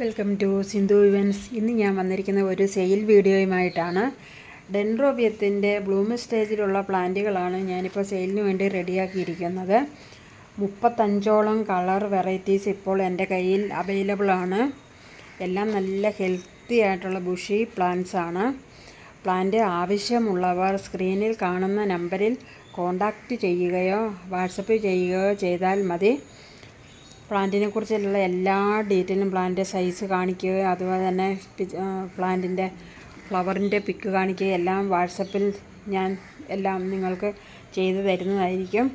Welcome to Sindhu events. ഇന്ന് ഞാൻ വന്നിരിക്കുന്ന ഒരു സെയിൽ വീഡിയോയുമായിട്ടാണ്. ഡെൻഡ്രോബിയത്തിന്റെ ബ്ലൂമ് സ്റ്റേജിലുള്ള പ്ലാന്റുകളാണ് ഞാനിപ്പോൾ സെയിലിന് വേണ്ടി റെഡിയാക്കിയിരിക്കുന്നത്. മുപ്പത്തഞ്ചോളം കളർ വെറൈറ്റീസ് ഇപ്പോൾ എന്റെ കയ്യിൽ അവൈലബിൾ ആണ്. എല്ലാം നല്ല ഹെൽത്തി ആയിട്ടുള്ള ബുഷി പ്ലാന്റ്സ് ആണ്. പ്ലാന്റ് ആവശ്യമുള്ളവർ സ്ക്രീനിൽ കാണുന്ന നമ്പറിൽ കോണ്ടാക്റ്റ് ചെയ്യുകയോ വാട്സപ്പ് ചെയ്യുകയോ ചെയ്താൽ മതി. പ്ലാന്റിനെ കുറിച്ചുള്ള എല്ലാ ഡീറ്റെയിലും പ്ലാന്റ് സൈസ് കാണിക്കുക അതുപോലെ തന്നെ പ്ലാന്റിന്റെ ഫ്ലവറിന്റെ പിക്ക് കാണിക്കുക എല്ലാം വാട്സപ്പിൽ ഞാൻ എല്ലാം നിങ്ങൾക്ക് ചെയ്തു തരുന്നതായിരിക്കും.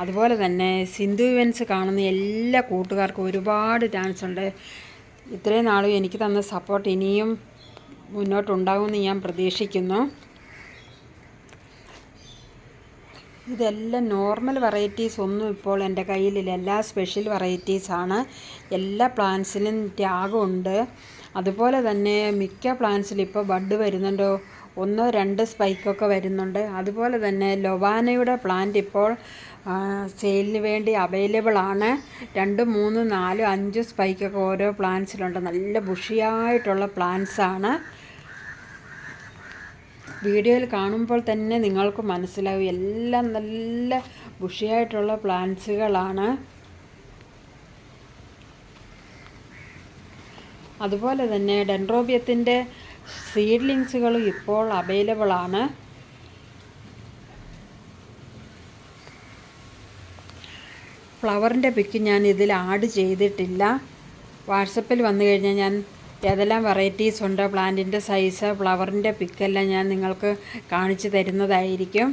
അതുപോലെ തന്നെ സിന്ധു ഇവൻസ് കാണുന്ന എല്ലാ കൂട്ടുകാർക്കും ഒരുപാട് ചാൻസ് ഉണ്ട്. ഇത്രയും നാളും എനിക്ക് തന്ന സപ്പോർട്ട് ഇനിയും മുന്നോട്ടുണ്ടാകുമെന്ന് ഞാൻ പ്രതീക്ഷിക്കുന്നു. ഇതെല്ലാം നോർമൽ വെറൈറ്റീസ് ഒന്നും ഇപ്പോൾ എന്റെ കയ്യിലില്ല. എല്ലാ സ്പെഷ്യൽ വെറൈറ്റീസാണ് എല്ലാ പ്ലാന്റ്സിലും ത്യാഗമുണ്ട്. അതുപോലെ തന്നെ മിക്ക പ്ലാന്റ്സിലും ഇപ്പോൾ ബഡ് വരുന്നുണ്ടോ. ഒന്നോ രണ്ട് സ്പൈക്കൊക്കെ വരുന്നുണ്ട്. അതുപോലെ തന്നെ ലൊവാനയുടെ പ്ലാന്റ് ഇപ്പോൾ സെയിലിന് വേണ്ടി അവൈലബിൾ ആണ്. രണ്ട് മൂന്ന് നാല് അഞ്ച് സ്പൈക്കൊക്കെ ഓരോ പ്ലാന്റ്സിലുണ്ട് നല്ല ബുഷിയായിട്ടുള്ള പ്ലാന്റ്സാണ് വീഡിയോയിൽ കാണുമ്പോൾ തന്നെ നിങ്ങൾക്ക് മനസ്സിലാവും. എല്ലാം നല്ല ബുഷിയായിട്ടുള്ള പ്ലാന്റ്സുകളാണ്. അതുപോലെ തന്നെ ഡെൻഡ്രോബിയത്തിന്റെ സീഡ്ലിങ്സുകളും ഇപ്പോൾ അവൈലബിളാണ് ഫ്ലവറിന്റെ പിക്ക് ഞാൻ ഇതിൽ ആഡ് ചെയ്തിട്ടില്ല. വാട്സപ്പിൽ വന്നു കഴിഞ്ഞാൽ ഞാൻ ഏതെല്ലാം വെറൈറ്റീസ് ഉണ്ട്? പ്ലാന്റിന്റെ സൈസ് ഫ്ലവറിന്റെ പിക്കെല്ലാം ഞാൻ നിങ്ങൾക്ക് കാണിച്ചു തരുന്നതായിരിക്കും.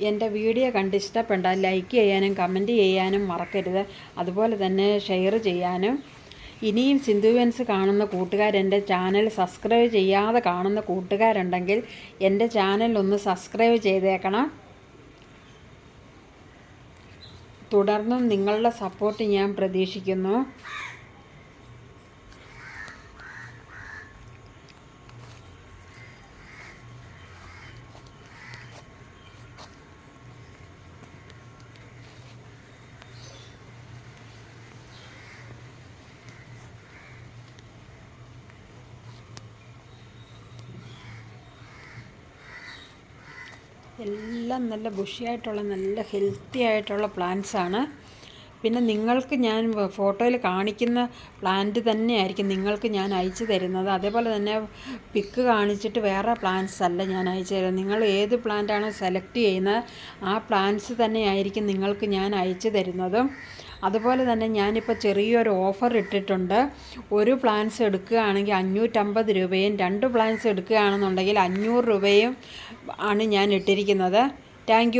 എന്റെ വീഡിയോ കണ്ട് ഇഷ്ടപ്പെട്ടാൽ ലൈക്ക് ചെയ്യാനും കമന്റ് ചെയ്യാനും മറക്കരുത്. അതുപോലെ തന്നെ ഷെയർ ചെയ്യാനും. ഇനിയും സിന്ധുവൻസ് കാണുന്ന കൂട്ടുകാരെന്റെ ചാനൽ സബ്സ്ക്രൈബ് ചെയ്യാതെ കാണുന്ന കൂട്ടുകാരുണ്ടെങ്കിൽ എന്റെ ചാനൽ ഒന്ന് സബ്സ്ക്രൈബ് ചെയ്തേക്കണം. തുടർന്നും നിങ്ങളുടെ സപ്പോർട്ട് ഞാൻ പ്രതീക്ഷിക്കുന്നു. എല്ലാം നല്ല ബുഷിയായിട്ടുള്ള നല്ല ഹെൽത്തി ആയിട്ടുള്ള പ്ലാന്റ്സ് ആണ്. പിന്നെ നിങ്ങൾക്ക് ഞാൻ ഫോട്ടോയിൽ കാണിക്കുന്ന പ്ലാന്റ് തന്നെയായിരിക്കും നിങ്ങൾക്ക് ഞാൻ അയച്ചു തരുന്നത്. അതേപോലെ തന്നെ പിക്ക് കാണിച്ചിട്ട് വേറെ പ്ലാന്റ്സ് അല്ല ഞാൻ അയച്ചു തരുന്നത്. നിങ്ങൾ ഏത് പ്ലാന്റാണോ സെലക്ട് ചെയ്യുന്നത് ആ പ്ലാന്റ്സ് തന്നെയായിരിക്കും നിങ്ങൾക്ക് ഞാൻ അയച്ചു തരുന്നതും. അതുപോലെ തന്നെ ഞാനിപ്പോൾ ചെറിയൊരു ഓഫർ ഇട്ടിട്ടുണ്ട്. ഒരു പ്ലാൻസ് എടുക്കുകയാണെങ്കിൽ അഞ്ഞൂറ്റമ്പത് രൂപയും രണ്ട് പ്ലാൻസ് എടുക്കുകയാണെന്നുണ്ടെങ്കിൽ അഞ്ഞൂറ് രൂപയും ആണ് ഞാൻ ഇട്ടിരിക്കുന്നത്. താങ്ക്